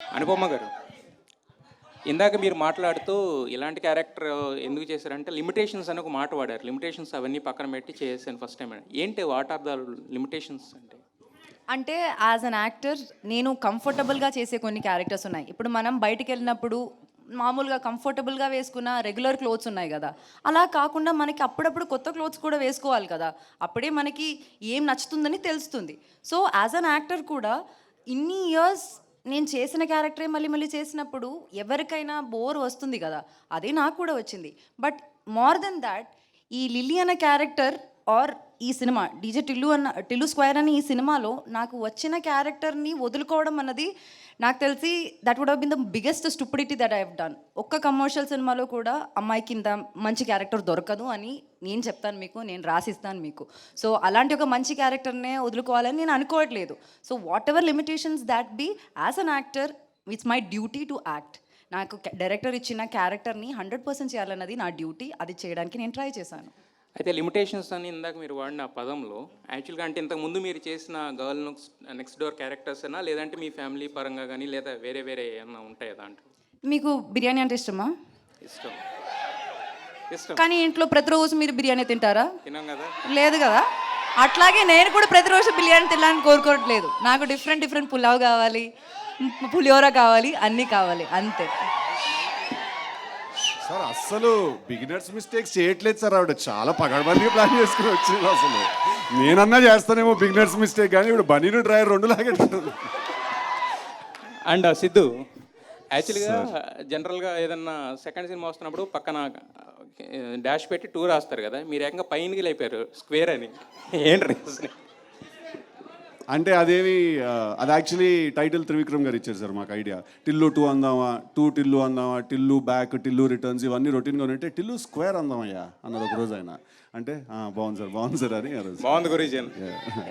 అనుపమ గారు ఇందాక మీరు మాట్లాడుతూ ఇలాంటి క్యారెక్టర్ ఎందుకు చేశారంటే లిమిటేషన్స్ అని ఒక మాట వాడారు. లిమిటేషన్స్ అవన్నీ పక్కన పెట్టి చేసాను ఫస్ట్ టైం ఏంటి వాట్ ఆర్ ద లిమిటేషన్స్ అంటే? అంటే యాజ్ అన్ యాక్టర్ నేను కంఫర్టబుల్గా చేసే కొన్ని క్యారెక్టర్స్ ఉన్నాయి. ఇప్పుడు మనం బయటికి వెళ్ళినప్పుడు మామూలుగా కంఫర్టబుల్గా వేసుకున్న రెగ్యులర్ క్లోత్స్ ఉన్నాయి కదా. అలా కాకుండా మనకి అప్పుడప్పుడు కొత్త క్లోత్స్ కూడా వేసుకోవాలి కదా. అప్పుడే మనకి ఏం నచ్చుతుందని తెలుస్తుంది. సో యాజ్ అన్ యాక్టర్ కూడా ఇన్ని ఇయర్స్ నేను చేసిన క్యారెక్టరే మళ్ళీ మళ్ళీ చేసినప్పుడు ఎవరికైనా బోర్ వస్తుంది కదా అదే నాకు కూడా వచ్చింది. బట్ మోర్ దెన్ దాట్ ఈ లిల్లీ అనే క్యారెక్టర్ ఆర్ ఈ సినిమా డీజే టిల్లు అన్న టిల్లు స్క్వేర్ అని ఈ సినిమాలో నాకు వచ్చిన క్యారెక్టర్ని వదులుకోవడం అన్నది నాకు తెలిసి that would been the biggest stupidity that I have done ఒక్క కమర్షియల్ సినిమాలో కూడా అమ్మాయి కింద మంచి క్యారెక్టర్ దొరకదు అని నేను చెప్తాను మీకు నేను రాసిస్తాను మీకు. సో అలాంటి ఒక మంచి క్యారెక్టర్నే వదులుకోవాలని నేను అనుకోవట్లేదు. So whatever limitations that be as an actor it's my duty to act నాకు డైరెక్టర్ ఇచ్చిన క్యారెక్టర్ని హండ్రెడ్ పర్సెంట్ చేయాలన్నది నా డ్యూటీ అది చేయడానికి నేను ట్రై చేశాను. అయితే లిమిటేషన్స్ అని ఇందాక మీరు వాడిన ఆ పదంలో యాక్చువల్గా అంటే ఇంతకు ముందు మీరు చేసిన గర్ల్ నెక్స్ట్ డోర్ క్యారెక్టర్స్ అయినా లేదంటే మీ ఫ్యామిలీ పరంగా కానీ లేదా వేరే వేరే ఏమన్నా ఉంటాయా దాంట్లో? మీకు బిర్యానీ అంటే ఇష్టమా? ఇష్టం. ఇష్టం. కానీ ఇంట్లో ప్రతిరోజు మీరు బిర్యానీ తింటారా? తినాం కదా. లేదు కదా. అట్లాగే నేను కూడా ప్రతిరోజు బిర్యానీ తినాలని కోరుకోవట్లేదు. నాకు డిఫరెంట్ డిఫరెంట్ పులావ్ కావాలి పులిహోర కావాలి అన్నీ కావాలి అంతే. సార్ అస్సలు బిగినర్స్ మిస్టేక్స్ చేయట్లేదు సార్ ఆవిడ. చాలా పగడబందిగా ప్లాన్ చేసుకుని వచ్చింది అసలు. నేనన్నా చేస్తానేమో బిగినర్స్ మిస్టేక్ కానీ ఇప్పుడు బనీను డ్రైవర్ రెండు లాగేటట్టుంది అండ్ సిద్ధు యాక్చువల్గా జనరల్గా ఏదన్నా సెకండ్ సినిమా వస్తున్నప్పుడు పక్కన డాష్ పెట్టి టూ రాస్తారు కదా మీరు ఏకంగా పైనకి లేపారు స్క్వేర్ అని. ఏంటి? అంటే అదేమి ఆ, అది యాక్చువల్లీ టైటిల్ త్రివిక్రమ్ గారు ఇచ్చారు సార్ మాకు ఐడియా టిల్లు టూ అందామా టూ టిల్లు అందామా టిల్లు బ్యాక్ టిల్లు రిటర్న్స్ ఇవన్నీ రొటీన్గా ఉంటే టిల్లు స్క్వేర్ అందామయ్యా అన్నారు ఒక రోజు ఆయన. అంటే "ఆ, బాగుంది సార్ బాగుంది సార్ అని ఆ రోజు. బాగుంది గురించి